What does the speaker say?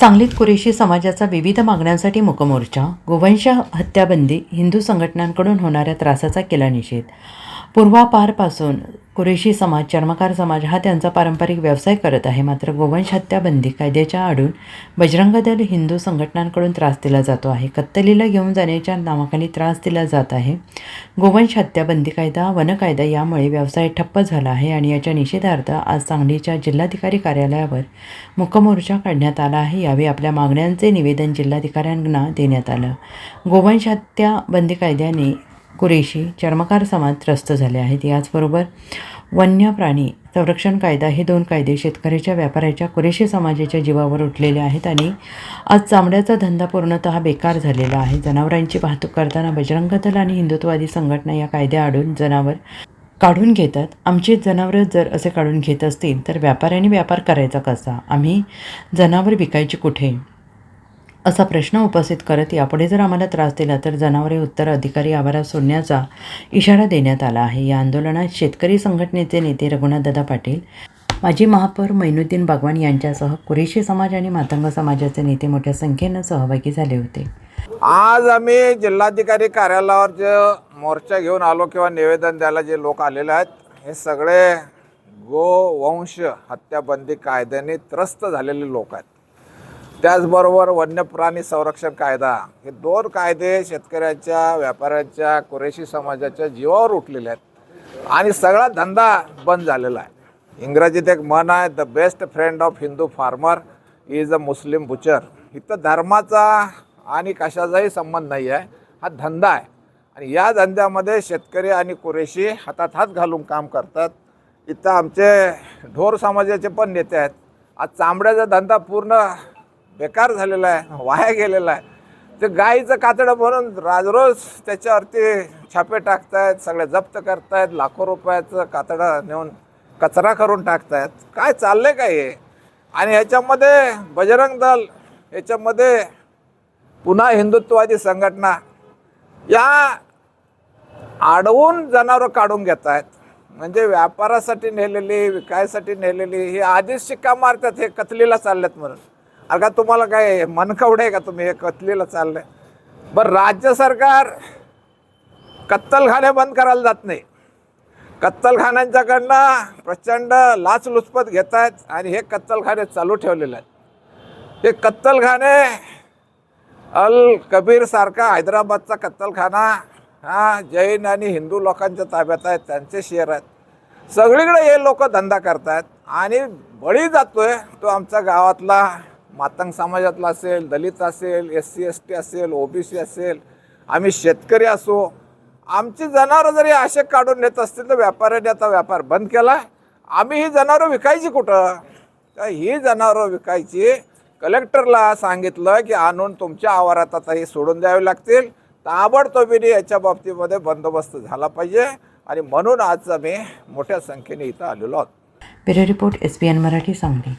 सांगलीत कुरेशी समाजाचा विविध मागण्यांसाठी मुकमोर्चा गोवंश हत्याबंदी हिंदू संघटनांकडून होणाऱ्या त्रासाचा केला निषेध. पूर्वापारपासून कुरेशी समाज चर्मकार समाज हा त्यांचा पारंपरिक व्यवसाय करत आहे. मात्र गोवंश हत्याबंदी कायद्याच्या आडून बजरंग दल हिंदू संघटनांकडून त्रास दिला जातो आहे. कत्तलीला घेऊन जाण्याच्या नावाखाली त्रास दिला जात आहे. गोवंश हत्याबंदी कायदा वन कायदा यामुळे व्यवसाय ठप्प झाला आहे आणि याच्या निषेधार्थ आज सांगलीच्या जिल्हाधिकारी कार्यालयावर मुकमोर्चा काढण्यात आला आहे. यावेळी आपल्या मागण्यांचे निवेदन जिल्हाधिकाऱ्यांना देण्यात आलं. गोवंश हत्या बंदी कायद्याने कुरेशी चर्मकार समाज त्रस्त झाले आहेत. याचबरोबर वन्य प्राणी संरक्षण कायदा हे दोन कायदे शेतकऱ्याच्या व्यापाऱ्याच्या कुरेशी समाजाच्या जीवावर उठलेले आहेत आणि आज चामड्याचा धंदा पूर्णतः बेकार झालेला आहे. जनावरांची वाहतूक करताना बजरंग दल आणि हिंदुत्ववादी संघटना या कायद्याआडून जनावर काढून घेतात. आमची जनावरं जर असे काढून घेत असतील तर व्यापाऱ्याने व्यापार करायचा कसा? आम्ही जनावर विकायची कुठे? असा प्रश्न उपस्थित करत यापुढे जर आम्हाला त्रास दिला तर जनावरे उत्तर अधिकारी आवारात सोडण्याचा इशारा देण्यात आला आहे. या आंदोलनात शेतकरी संघटनेचे नेते रघुनाथदादा पाटील माजी महापौर मैनुद्दीन बागवान यांच्यासह कुरेशी समाज आणि मातंग समाजाचे नेते मोठ्या संख्येनं सहभागी झाले होते. आज आम्ही जिल्हाधिकारी कार्यालयावर जे मोर्चा घेऊन आलो किंवा निवेदन द्यायला जे लोक आलेले आहेत हे सगळे गोवंश हत्याबंदी कायद्याने त्रस्त झालेले लोक आहेत. त्याचबरोबर वन्य प्राणी संरक्षण कायदा. हे दोन कायदे शेतकऱ्यांच्या व्यापाऱ्यांच्या कुरेशी समाजाच्या जीवावर उठलेले आहेत. आणि सगळा धंदा बंद झालेला आहे. इंग्रजीत एक म्हण आहे the best friend of Hindu farmer is a Muslim butcher इथं धर्माचा आणि कशाचाही संबंध नाही आहे. हा धंदा आहे. आणि या धंद्यामध्ये शेतकरी आणि कुरेशी हातात हात घालून काम करतात. इथं आमचे ढोर समाजाचे पण नेते आहेत. आज चांबड्याचा धंदा पूर्ण बेकार झालेला आहे वाया गेलेला आहे. ते गाईचं कातडं म्हणून राजरोज त्याच्यावरती छापे टाकतायत सगळे जप्त करतायत लाखो रुपयाचं कातडं नेऊन कचरा करून टाकतायत. काय चाललंय काय हे? आणि ह्याच्यामध्ये बजरंग दल ह्याच्यामध्ये पुन्हा हिंदुत्ववादी संघटना या आडवून जनावरं काढून घेत आहेत म्हणजे व्यापारासाठी नेलेली विकायसाठी नेलेली ही आधीच शिक्का मारतात हे कथलीला चालल्यात म्हणून. अरे का तुम्हाला काय मनकवडे आहे का तुम्ही? हे कतलीला चाललंय. बरं राज्य सरकार कत्तलखाने बंद करायला जात नाही. कत्तलखान्यांच्याकडनं प्रचंड लाचलुचपत घेत आहेत आणि हे कत्तलखाने चालू ठेवलेले आहेत. हे कत्तलखाने अल कबीर सारखा हैदराबादचा कत्तलखाना हा जैन आणि हिंदू लोकांच्या ताब्यात आहेत त्यांचे शेअर आहेत. सगळीकडे हे लोक धंदा करतायत आणि बळी जातोय तो आमच्या गावातला मातंग समाजातला असेल दलित असेल एस सी एस टी असेल ओबीसी असेल आम्ही शेतकरी असो आमची जनावरं जरी असे काढून नेत असतील तर व्यापाऱ्याने आता व्यापार बंद केला. आम्ही ही जनावरं विकायची कुठं? तर ही जनावरं विकायची कलेक्टरला सांगितलं की आणून तुमच्या आवारात आता हे सोडून द्यावे लागतील. ताबडतोबीने याच्या बाबतीमध्ये बंदोबस्त झाला पाहिजे. आणि म्हणून आज आम्ही मोठ्या संख्येने इथं आलेलो आहोत. Bureau report S B N Marathi Sangli.